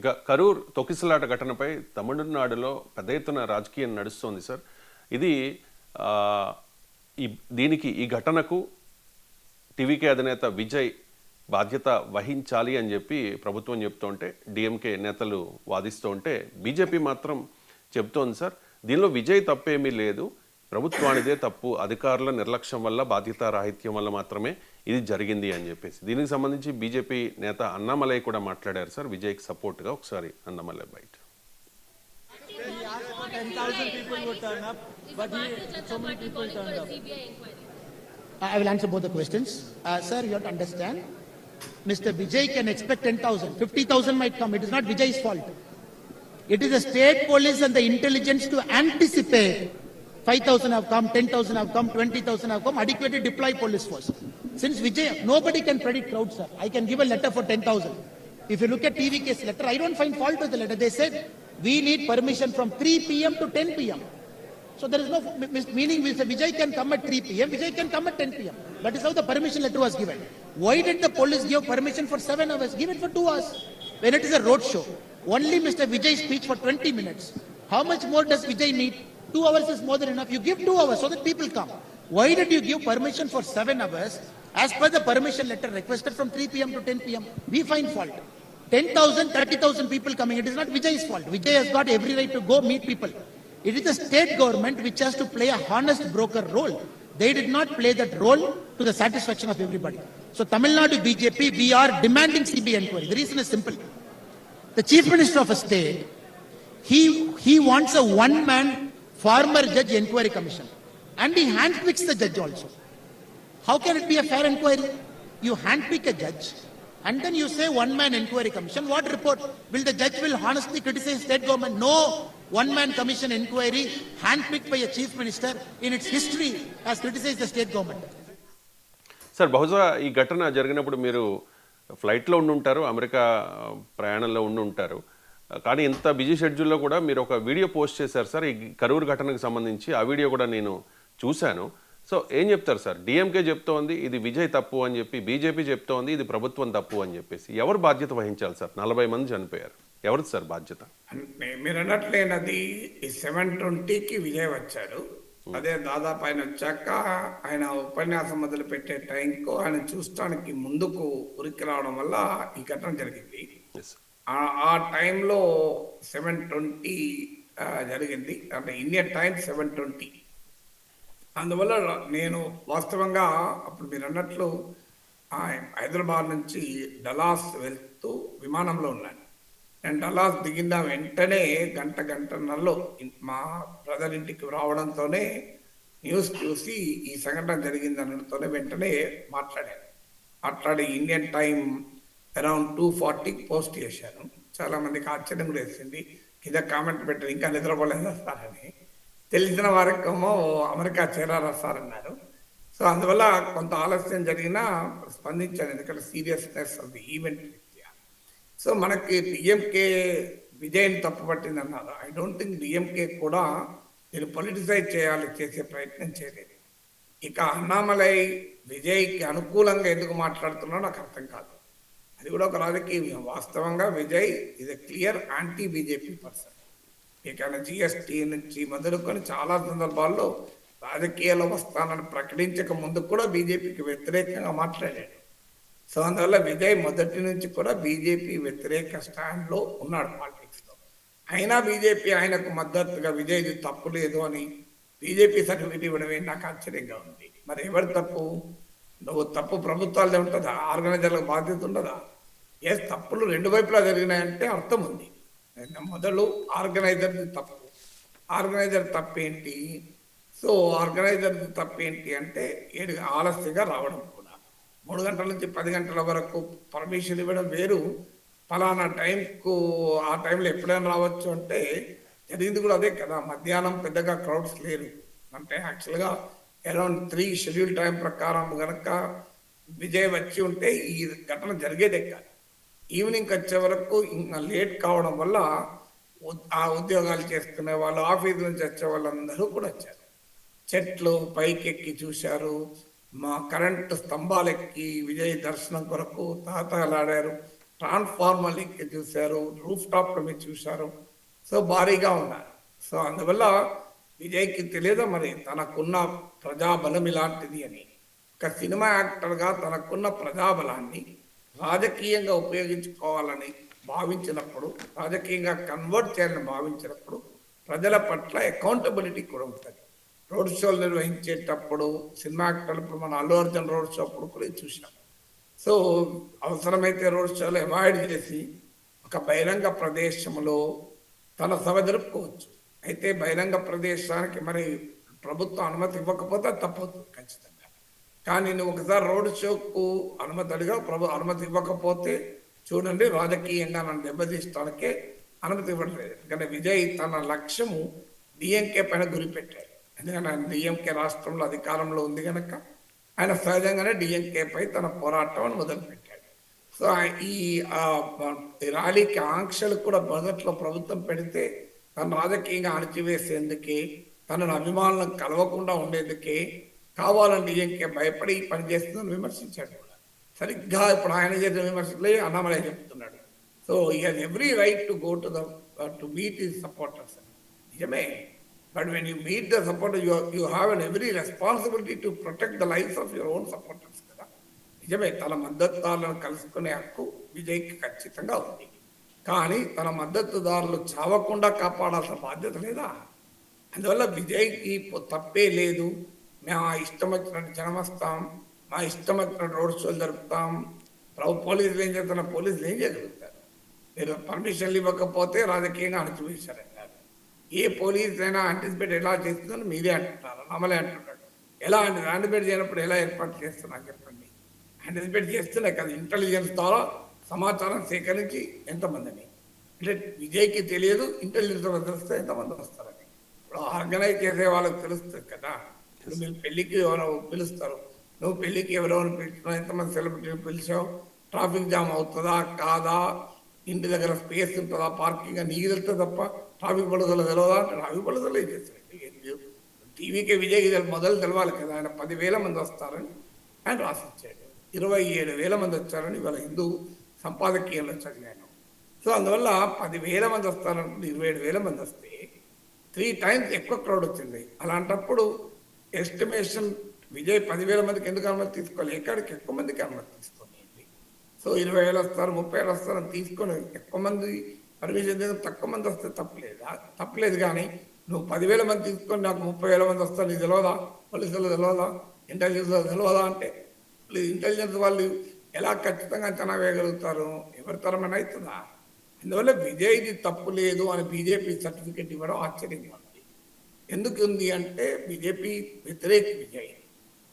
ఇక కరూర్ తొక్కిసలాట ఘటనపై తమిళనాడులో పెద్ద ఎత్తున రాజకీయం నడుస్తోంది సార్. ఇది ఈ దీనికి ఈ ఘటనకు టీవీకే అధినేత విజయ్ బాధ్యత వహించాలి అని చెప్పి ప్రభుత్వం చెప్తుంటే డిఎంకే నేతలు వాదిస్తూ ఉంటే బీజేపీ మాత్రం చెప్తోంది సార్. దీనిలో విజయ్ తప్పేమీ లేదు. ప్రభుత్వానిదే తప్పు. అధికారుల నిర్లక్ష్యం వల్ల బాధ్యత రాహిత్యం వల్ల మాత్రమే ఇది జరిగింది అని చెప్పేసి దీనికి సంబంధించి బీజేపీ నేత అన్నామలై కూడా మాట్లాడారు సార్ విజయ్కి సపోర్ట్గా ఒకసారి అన్నామలై బయట I will answer both the questions. Uh, sir, you have to understand, Mr. Vijay can expect 10,000. 50,000 might come. It is not Vijay's fault. It is the state police and the intelligence to anticipate 5,000 have come, 10,000 have come, 20,000 have come, adequately deploy police force. Since Vijay, nobody can predict crowd, sir. I can give a letter for 10,000. If you look at TV case letter, I don't find fault with the letter. They said, we need permission from 3 p.m. to 10 p.m. So there is no meaning Mr. Vijay can come at 3 p.m. Vijay can come at 10 p.m. That is how the permission letter was given. Why did the police give permission for seven hours? Give it for two hours. When it is a road show, only Mr. Vijay speech for 20 minutes. How much more does Vijay need? Two hours is more than enough. You give two hours so that people come. Why did you give permission for seven hours? As per the permission letter requested from 3 p.m. to 10 p.m. We find fault. 10,000, 30,000 people coming. It is not Vijay's fault. Vijay has got every right to go meet people. It is the state government which has to play a honest broker role. They did not play that role to the satisfaction of everybody. So Tamil Nadu BJP, we are demanding CBI inquiry. The reason is simple. The chief minister of a state, he, he wants a one-man former judge inquiry commission. And he handpicks the judge also. How can it be a fair inquiry? You handpick a judge and then you say one man inquiry commission. What report? Will the judge will honestly criticize state government? No one man commission inquiry handpicked by a chief minister in its history has criticized the state government. Sir బహుశా ఈ ఘటన జరిగినప్పుడు మీరు ఫ్లైట్లో ఉండి ఉంటారు America ఆ, ప్రయాణంలో ఉండి ఉంటారు కానీ ఇంత బిజీ షెడ్యూల్లో కూడా మీరు ఒక వీడియో పోస్ట్ చేశారు సార్ ఈ కరూరు ఘటనకు సంబంధించి ఆ వీడియో కూడా నేను చూశాను. సో ఏం చెప్తారు సార్? డిఎంకే చెప్తోంది ఇది విజయ్ తప్పు అని చెప్పి బీజేపీ చెప్తోంది ఇది ప్రభుత్వం తప్పు అని చెప్పేసి. ఎవరు బాధ్యత వహించాలి సార్? నలభై మంది చనిపోయారు. ఎవరిది సార్ బాధ్యత? మీరు అన్నట్లేనది ఈ సెవెన్ ట్వంటీకి విజయ్ వచ్చాడు. అదే దాదాపు ఆయన వచ్చాక ఆయన ఉపన్యాసం మొదలు పెట్టే టైంకు ఆయన చూడటానికి ముందుకు ఉరికి రావడం వల్ల ఈ ఘటన జరిగింది. ఆ టైంలో సెవెన్ ట్వంటీ జరిగింది. అంటే ఇండియన్ టైం సెవెన్ ట్వంటీ. అందువల్ల నేను వాస్తవంగా అప్పుడు మీరు అన్నట్లు హైదరాబాద్ నుంచి డలాస్ వెళ్తూ విమానంలో ఉన్నాను. నేను డలాస్ దిగిన వెంటనే గంట గంటన్నరలో మా బ్రదర్ ఇంటికి రావడంతోనే న్యూస్ చూసి ఈ సంఘటన జరిగింది అనడంతోనే వెంటనే మాట్లాడాను. మాట్లాడి ఇండియన్ టైం అరౌండ్ టూ ఫార్టీకి పోస్ట్ చేశాను. చాలామందికి ఆశ్చర్యం కూడా వేసింది. కింద కామెంట్ పెట్టారు ఇంకా నిద్రపోలేదా సార్ అని. తెలిసిన వారికేమో అమెరికా చేరారా సార్ అన్నారు సో అందువల్ల కొంత ఆలస్యం జరిగినా స్పందించాను ఎందుకంటే seriousness of the event. So మనకి డిఎంకే విజయం తప్పుపట్టింది అన్నారు ఐ డోంట్ థింక్ డిఎంకే కూడా నేను పొలిటిసైజ్ చేయాలి చేసే ప్రయత్నం చేయలేదు. ఇక అన్నామలై విజయ్కి అనుకూలంగా ఎందుకు మాట్లాడుతున్నాడో నాకు అర్థం కాదు. అది కూడా ఒక రాజకీయ. వాస్తవంగా విజయ్ ఇది క్లియర్ యాంటీ బీజేపీ పర్సన్ ఇక జిఎస్టీ నుంచి మొదలుకొని చాలా సందర్భాల్లో రాజకీయాలు వస్తానని ప్రకటించక ముందు కూడా బీజేపీకి వ్యతిరేకంగా మాట్లాడాడు. సో అందువల్ల విజయ్ మొదటి నుంచి కూడా బీజేపీ వ్యతిరేక స్టాండ్లో ఉన్నాడు పాలిటిక్స్లో. అయినా బీజేపీ ఆయనకు మద్దతుగా విజయ్ తప్పు లేదు అని బీజేపీ సర్టిఫికేట్ ఇవ్వడమే నాకు ఆశ్చర్యంగా ఉంది. మరి ఎవరి తప్పు? నువ్వు తప్పు ప్రభుత్వాలదే ఉంటుందా? ఆర్గనైజర్లకు బాధ్యత ఉండదా? ఎస్ తప్పులు రెండు వైపులా జరిగినాయంటే అర్థం ఉంది. మొదలు ఆర్గనైజర్ తప్పు. ఆర్గనైజర్ తప్పేంటి? సో ఆర్గనైజర్ తప్పేంటి అంటే ఏడు ఆలస్యంగా రావడం కూడా. మూడు గంటల నుంచి పది గంటల వరకు పర్మిషన్ ఇవ్వడం వేరు. ఫలానా టైంకు ఆ టైంలో ఎప్పుడైనా రావచ్చు అంటే జరిగింది కూడా అదే కదా. మధ్యాహ్నం పెద్దగా క్రౌడ్స్ లేరు. అంటే యాక్చువల్గా అరౌండ్ త్రీ షెడ్యూల్ టైం ప్రకారం కనుక విజయ్ వచ్చి ఉంటే ఈ ఘటన జరిగేదే కాదు. ఈవినింగ్ వచ్చే వరకు ఇంకా లేట్ కావడం వల్ల ఉద్- ఆ ఉద్యోగాలు చేసుకునే వాళ్ళు ఆఫీస్ నుంచి వచ్చే వాళ్ళందరూ కూడా వచ్చారు. చెట్లు పైకెక్కి చూశారు. మా కరెంటు స్తంభాలెక్కి విజయ్ దర్శనం కొరకు తాతలాడారు. ట్రాన్స్ఫార్మర్ ఎక్కి చూశారు. రూఫ్ టాప్ మీద చూశారు. సో భారీగా ఉన్నారు. సో అందువల్ల విజయ్కి తెలియదు మరి తనకున్న ప్రజాబలం ఇలాంటిది అని? ఒక సినిమా యాక్టర్గా తనకున్న ప్రజాబలాన్ని రాజకీయంగా ఉపయోగించుకోవాలని భావించినప్పుడు రాజకీయంగా కన్వర్ట్ చేయాలని భావించినప్పుడు ప్రజల పట్ల అకౌంటబిలిటీ కూడా ఉంటుంది. రోడ్ షోలు నిర్వహించేటప్పుడు సినిమా యాక్టర్లు మన అల్లు అర్జున్ రోడ్ షో అప్పుడు కూడా చూసాం చూసినాం. సో అవసరమైతే రోడ్ షోలు అవాయిడ్ చేసి ఒక బహిరంగ ప్రదేశంలో తన సభ జరుపుకోవచ్చు. అయితే బహిరంగ ప్రదేశానికి మరి ప్రభుత్వం అనుమతి ఇవ్వకపోతే తప్పవుతుంది ఖచ్చితంగా. కానీ నువ్వు ఒకసారి రోడ్ షోకు అనుమతి అడిగా ప్రభు అనుమతి ఇవ్వకపోతే చూడండి రాజకీయంగా నన్ను దెబ్బతీయడానికే అనుమతి ఇవ్వట్లేదు. ఎందుకంటే విజయ్ తన లక్ష్యము డిఎంకే పైన గురిపెట్టాడు. ఎందుకంటే ఆయన డిఎంకే రాష్ట్రంలో అధికారంలో ఉంది కనుక ఆయన సహజంగానే డిఎంకే పై తన పోరాటం మొదలుపెట్టాడు. సో ఈ ర్యాలీకి ఆంక్షలు కూడా మొదట్లో ప్రభుత్వం పెడితే తను రాజకీయంగా అణచివేసేందుకే తనను అభిమానులను కలవకుండా ఉండేందుకే కావాలని డిఎంకే భయపడి పని చేస్తుందని విమర్శించాడు. సరిగ్గా ఇప్పుడు ఆయన చేసిన విమర్శలే అన్నామలే చెప్తున్నాడు. సో ఈ has every right to go to the to meet ఈ సపోర్టర్స్ నిజమే. But when you meet the supporter you you have an every responsibility to protect the life of your own supporters కదా? నిజమే తన మద్దతుదారులను కలుసుకునే హక్కు విజయ్కి ఖచ్చితంగా ఉంది. కానీ తన మద్దతుదారులు చావకుండా కాపాడాల్సిన బాధ్యత లేదా? అందువల్ల విజయ్కి తప్పే లేదు. మేము ఆ ఇష్టం వచ్చినట్టు జనం వస్తాం మా ఇష్టం వచ్చినట్టు రోడ్ షోలు జరుపుతాం. పోలీసులు ఏం చేస్తున్న పోలీసులు ఏం చేయగలుగుతారు? మీరు పర్మిషన్లు ఇవ్వకపోతే రాజకీయంగా అణచివేశారంటారు ఏ పోలీస్ అయినా యాంటిసిపేట్ ఎలా చేస్తుందని మీరే అంటున్నారు అమలే అంటున్నాడు ఎలా అంటే యాంటిసిపేట్ చేయనప్పుడు ఎలా ఏర్పాటు చేస్తున్నా చెప్పండి. ఆంటిసిపేట్ చేస్తున్నాయి కదా ఇంటెలిజెన్స్ ద్వారా సమాచారం సేకరించి ఎంతమందిని? అంటే విజయ్కి తెలియదు ఇంటెలిజెన్స్ వాళ్ళకి తెలిస్తే ఎంతమంది వస్తారని. ఇప్పుడు ఆర్గనైజ్ చేసే వాళ్ళకి తెలుస్తుంది కదా. ఇప్పుడు మీరు పెళ్ళికి ఎవరో పిలుస్తారు. నువ్వు పెళ్ళికి ఎవరెవరు పిలిచినా ఎంతమంది సెలబ్రిటీలు పిలిచావు? ట్రాఫిక్ జామ్ అవుతుందా? కాదా? ఇంటి దగ్గర స్పేస్ ఉంటుందా? పార్కింగ్ నీకు తెలుస్తుంది తప్ప ట్రాఫిక్ పడుదల తెలియదా అంటే ట్రాఫిక్ పడుదల ఏం చేస్తాడు? టీవీకే విజయ్ మొదలు తెలవాలి కదా. ఆయన పదివేల మంది వస్తారని ఆయన రాసిచ్చాడు. ఇరవై ఏడు వేల మంది వచ్చారని ఇవాళ హిందూ సంపాదకీయంలో చదివాను. సో అందువల్ల పదివేల మంది వస్తారనుకుంటే ఇరవై ఏడు వేల మంది వస్తే త్రీ టైమ్స్ ఎక్కువ క్రౌడ్ వచ్చింది. అలాంటప్పుడు ఎస్టిమేషన్ విజయ్ పదివేల మందికి ఎందుకు అనుమతి తీసుకోవాలి? ఎక్కడికి? ఎక్కువ మందికి అనుమతి తీసుకోవాలి. సో ఇరవై వేలు వస్తారు ముప్పై వేలు వస్తారు తీసుకొని ఎక్కువ మంది పర్మిషన్ తీసుకుని తక్కువ మంది వస్తే తప్పలేదా? తప్పలేదు కానీ నువ్వు పదివేల మంది తీసుకొని నాకు ముప్పై వేల మంది వస్తారు నీకు తెలియదా పోలీసులు తెలియదా ఇంటెలిజెన్స్ తెలియదా అంటే? ఇంటెలిజెన్స్ వాళ్ళు ఎలా ఖచ్చితంగా అంచనా వేయగలుగుతారు? ఎవరి తరమైన అవుతుందా? అందువల్ల విజయ్ది తప్పు లేదు అని బీజేపీ సర్టిఫికెట్ ఇవ్వడం ఆశ్చర్యంగా ఎందుకు ఉంది అంటే బీజేపీ వ్యతిరేక విజయ్.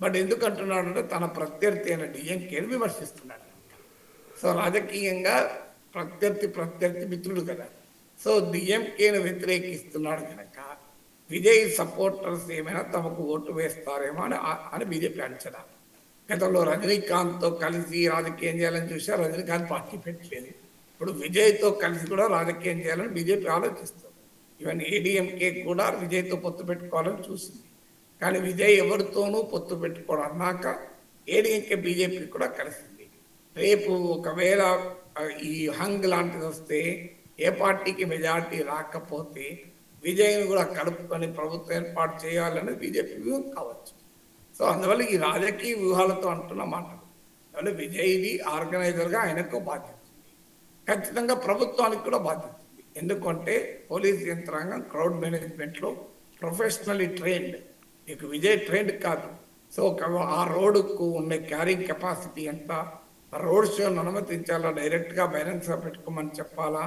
బట్ ఎందుకు అంటున్నాడంటే తన ప్రత్యర్థి అయిన డిఎంకేని విమర్శిస్తున్నాడు. సో రాజకీయంగా ప్రత్యర్థి ప్రత్యర్థి మిత్రుడు కదా. సో డిఎంకేను వ్యతిరేకిస్తున్నాడు కనుక విజయ్ సపోర్టర్స్ ఏమైనా తమకు ఓటు వేస్తారేమో అని అని బీజేపీ అంచనా. గతంలో రజనీకాంత్తో కలిసి రాజకీయం చేయాలని చూసా రజనీకాంత్ పార్టీ పెట్టలేదు. ఇప్పుడు విజయ్తో కలిసి కూడా రాజకీయం చేయాలని బీజేపీ ఆలోచిస్తుంది. ఈవెన్ ఏడీఎంకే కూడా విజయ్తో పొత్తు పెట్టుకోవాలని చూసింది. కానీ విజయ్ ఎవరితోనూ పొత్తు పెట్టుకోవడం అన్నాక ఏడీఎంకే బీజేపీ కూడా కలిసింది. రేపు ఒకవేళ ఈ హంగ్ లాంటిది వస్తే ఏ పార్టీకి మెజార్టీ రాకపోతే విజయ్ని కూడా కలుపుకొని ప్రభుత్వం ఏర్పాటు చేయాలని బీజేపీ వ్యూహం కావచ్చు. సో అందువల్ల ఈ రాజకీయ వ్యూహాలతో అంటున్న మాటలు అందువల్ల విజయ్ది ఆర్గనైజర్గా ఆయనకు బాధ్యత ఖచ్చితంగా ప్రభుత్వానికి కూడా బాధ్యత ఎందుకంటే పోలీస్ యంత్రాంగం క్రౌడ్ మేనేజ్మెంట్లో ప్రొఫెషనల్లీ ట్రైన్డ్. ఇక విజయ్ ట్రైన్డ్ కాదు. సో ఆ రోడ్డుకు ఉన్న క్యారింగ్ కెపాసిటీ ఎంత? ఆ రోడ్ షోను అనుమతించాలా? డైరెక్ట్గా బహిరంగ సభ పెట్టుకోమని చెప్పాలా?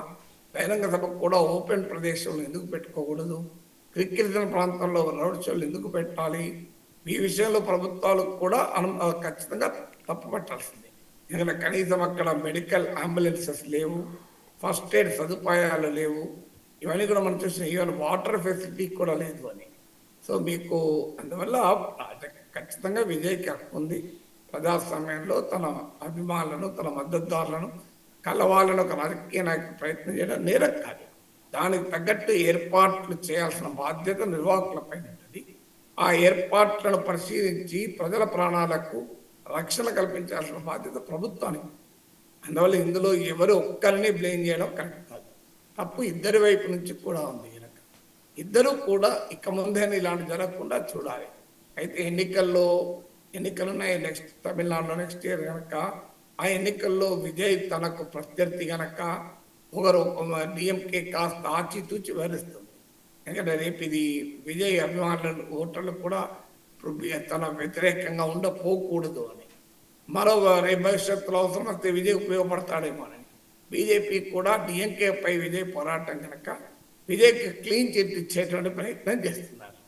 బహిరంగ సభకు కూడా ఓపెన్ ప్రదేశంలో ఎందుకు పెట్టుకోకూడదు? క్రికెట్ ప్రాంతంలో రోడ్ షోలు ఎందుకు పెట్టాలి? ఈ విషయంలో ప్రభుత్వాలు కూడా అను ఖచ్చితంగా తప్పు పట్టాల్సిందే ఎందుకంటే కనీసం అక్కడ మెడికల్ అంబులెన్సెస్ లేవు. ఫస్ట్ ఎయిడ్ సదుపాయాలు లేవు. ఇవన్నీ కూడా మనం చూసిన ఈవెన్ వాటర్ ఫెసిలిటీ కూడా లేదు అని. సో మీకు అందువల్ల ఖచ్చితంగా విజయ్కి హక్కు ఉంది. ప్రజాస్వామ్యంలో తన అభిమానులను తన మద్దతుదారులను కలవాలని ఒక రాజకీయ నాయకుడు ప్రయత్నం చేయడం నేరం కాదు. దానికి తగ్గట్టు ఏర్పాట్లు చేయాల్సిన బాధ్యత నిర్వాహకులపై ఉంటుంది. ఆ ఏర్పాట్లను పరిశీలించి ప్రజల ప్రాణాలకు రక్షణ కల్పించాల్సిన బాధ్యత ప్రభుత్వానికి అందువల్ల ఇందులో ఎవరు ఒక్కరిని బ్లేమ్ చేయడం కరెక్ట్ కాదు. తప్పు ఇద్దరి వైపు నుంచి కూడా ఉంది కనుక ఇద్దరు కూడా ఇక ముందే ఇలాంటి జరగకుండా చూడాలి. అయితే ఎన్నికల్లో ఎన్నికలు ఉన్నాయి నెక్స్ట్ తమిళనాడులో నెక్స్ట్ ఇయర్ కనుక ఆ ఎన్నికల్లో విజయ్ తనకు ప్రత్యర్థి కనుక ఒకరు డిఎంకే కాస్త ఆచితూచి వివరిస్తుంది ఎందుకంటే రేపు ఇది విజయ్ అభిమానులు ఓటర్లు కూడా తన వ్యతిరేకంగా ఉండపోకూడదు అని. మరో రేపు భవిష్యత్తులో అవసరం విజయ్ ఉపయోగపడతాడేమో అని. బీజేపీ కూడా డిఎంకేపై విజయ్ పోరాటం కనుక విజయ్కి క్లీన్ చిట్ ఇచ్చేటువంటి ప్రయత్నం చేస్తున్నారు.